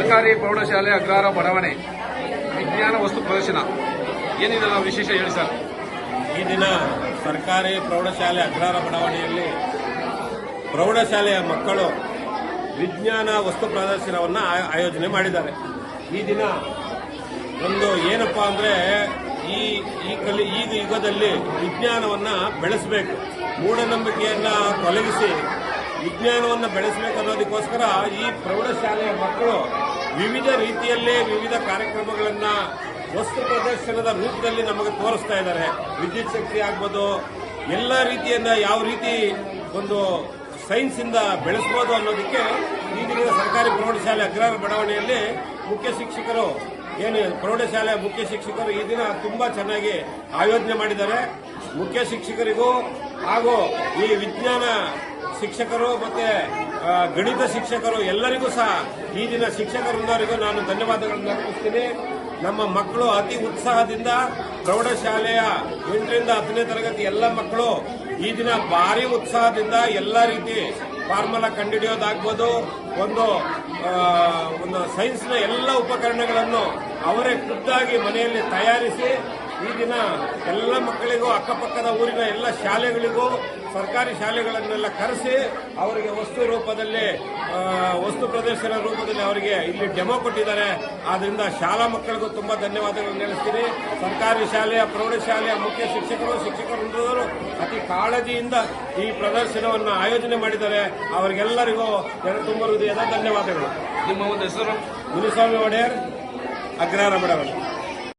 ಸರ್ಕಾರಿ ಪ್ರೌಢಶಾಲೆ ಅಗ್ರಹಾರ ಬಡಾವಣೆ, ವಿಜ್ಞಾನ ವಸ್ತು ಪ್ರದರ್ಶನ. ಏನಿದೆಲ್ಲ ವಿಶೇಷ ಹೇಳಿ ಸರ್? ಈ ದಿನ ಸರ್ಕಾರಿ ಪ್ರೌಢಶಾಲೆ ಅಗ್ರಹಾರ ಬಡಾವಣೆಯಲ್ಲಿ ಪ್ರೌಢಶಾಲೆಯ ಮಕ್ಕಳು ವಿಜ್ಞಾನ ವಸ್ತು ಪ್ರದರ್ಶನವನ್ನು ಆಯೋಜನೆ ಮಾಡಿದ್ದಾರೆ. ಈ ದಿನ ಒಂದು ಏನಪ್ಪ ಅಂದರೆ ಈ ಈ ಕಲಿ, ಈ ಯುಗದಲ್ಲಿ ವಿಜ್ಞಾನವನ್ನು ಬೆಳೆಸಬೇಕು. ಮೂಢನಂಬಿಕೆಯನ್ನು ತೊಲಗಿಸಿ ವಿಜ್ಞಾನವನ್ನು ಬೆಳೆಸಬೇಕು ಅನ್ನೋದಕ್ಕೋಸ್ಕರ ಈ ಪ್ರೌಢಶಾಲೆಯ ಮಕ್ಕಳು ವಿವಿಧ ರೀತಿಯಲ್ಲಿ ವಿವಿಧ ಕಾರ್ಯಕ್ರಮಗಳನ್ನು ವಸ್ತು ಪ್ರದರ್ಶನದ ರೂಪದಲ್ಲಿ ನಮಗೆ ತೋರಿಸ್ತಾ ಇದ್ದಾರೆ. ವಿದ್ಯುತ್ ಶಕ್ತಿ ಆಗ್ಬೋದು, ಎಲ್ಲ ರೀತಿಯನ್ನ ಯಾವ ರೀತಿ ಒಂದು ಸೈನ್ಸ್ ಇಂದ ಬೆಳೆಸಬಹುದು ಅನ್ನೋದಕ್ಕೆ ಈ ಸರ್ಕಾರಿ ಪ್ರೌಢಶಾಲೆ ಅಗ್ರಹಾರ ಬಡಾವಣೆಯಲ್ಲಿ ಮುಖ್ಯ ಶಿಕ್ಷಕರು ಏನು ಪ್ರೌಢಶಾಲೆ ಮುಖ್ಯ ಶಿಕ್ಷಕರು ಈ ದಿನ ತುಂಬಾ ಚೆನ್ನಾಗಿ ಆಯೋಜನೆ ಮಾಡಿದ್ದಾರೆ. ಮುಖ್ಯ ಶಿಕ್ಷಕರಿಗೂ ಹಾಗೂ ಈ ವಿಜ್ಞಾನ ಶಿಕ್ಷಕರು ಮತ್ತೆ ಗಣಿತ ಶಿಕ್ಷಕರು ಎಲ್ಲರಿಗೂ ಸಹ ಈ ದಿನ ಶಿಕ್ಷಕರನ್ನವರಿಗೂ ನಾನು ಧನ್ಯವಾದಗಳನ್ನು ಅರ್ಪಿಸ್ತೀನಿ. ನಮ್ಮ ಮಕ್ಕಳು ಅತಿ ಉತ್ಸಾಹದಿಂದ ಪ್ರೌಢಶಾಲೆಯ ಎಂಟರಿಂದ ಹತ್ತನೇ ತರಗತಿ ಎಲ್ಲ ಮಕ್ಕಳು ಈ ದಿನ ಭಾರಿ ಉತ್ಸಾಹದಿಂದ ಎಲ್ಲ ರೀತಿ ಫಾರ್ಮುಲಾ ಕಂಡುಹಿಡಿಯೋದಾಗ್ಬೋದು. ಒಂದು ಒಂದು ಸೈನ್ಸ್ನ ಎಲ್ಲ ಉಪಕರಣಗಳನ್ನು ಅವರೇ ಖುದ್ದಾಗಿ ಮನೆಯಲ್ಲಿ ತಯಾರಿಸಿ ಈ ದಿನ ಎಲ್ಲ ಮಕ್ಕಳಿಗೂ ಅಕ್ಕಪಕ್ಕದ ಊರಿನ ಎಲ್ಲ ಶಾಲೆಗಳಿಗೂ ಸರ್ಕಾರಿ ಶಾಲೆಗಳನ್ನೆಲ್ಲ ಕರೆಸಿ ಅವರಿಗೆ ವಸ್ತು ರೂಪದಲ್ಲಿ ವಸ್ತು ಪ್ರದರ್ಶನ ರೂಪದಲ್ಲಿ ಅವರಿಗೆ ಇಲ್ಲಿ ಡೆಮೋ ಕೊಟ್ಟಿದ್ದಾರೆ. ಆದ್ರಿಂದ ಶಾಲಾ ಮಕ್ಕಳಿಗೂ ತುಂಬಾ ಧನ್ಯವಾದಗಳನ್ನು ನೆಲೆಸ್ತೀನಿ ಸರ್ಕಾರಿ ಶಾಲೆಯ ಪ್ರೌಢಶಾಲೆಯ ಮುಖ್ಯ ಶಿಕ್ಷಕರು ಶಿಕ್ಷಕರು ಅತಿ ಕಾಳಜಿಯಿಂದ ಈ ಪ್ರದರ್ಶನವನ್ನು ಆಯೋಜನೆ ಮಾಡಿದ್ದಾರೆ. ಅವರಿಗೆಲ್ಲರಿಗೂ ತುಂಬ ಹೃದಯದ ಧನ್ಯವಾದಗಳು. ನಿಮ್ಮ ಒಂದು ಹೆಸರು? ಗುರುಸ್ವಾಮಿ ಒಡೆಯರ್ ಅಗ್ರಹಾರ ಬಡಾವಣೆ.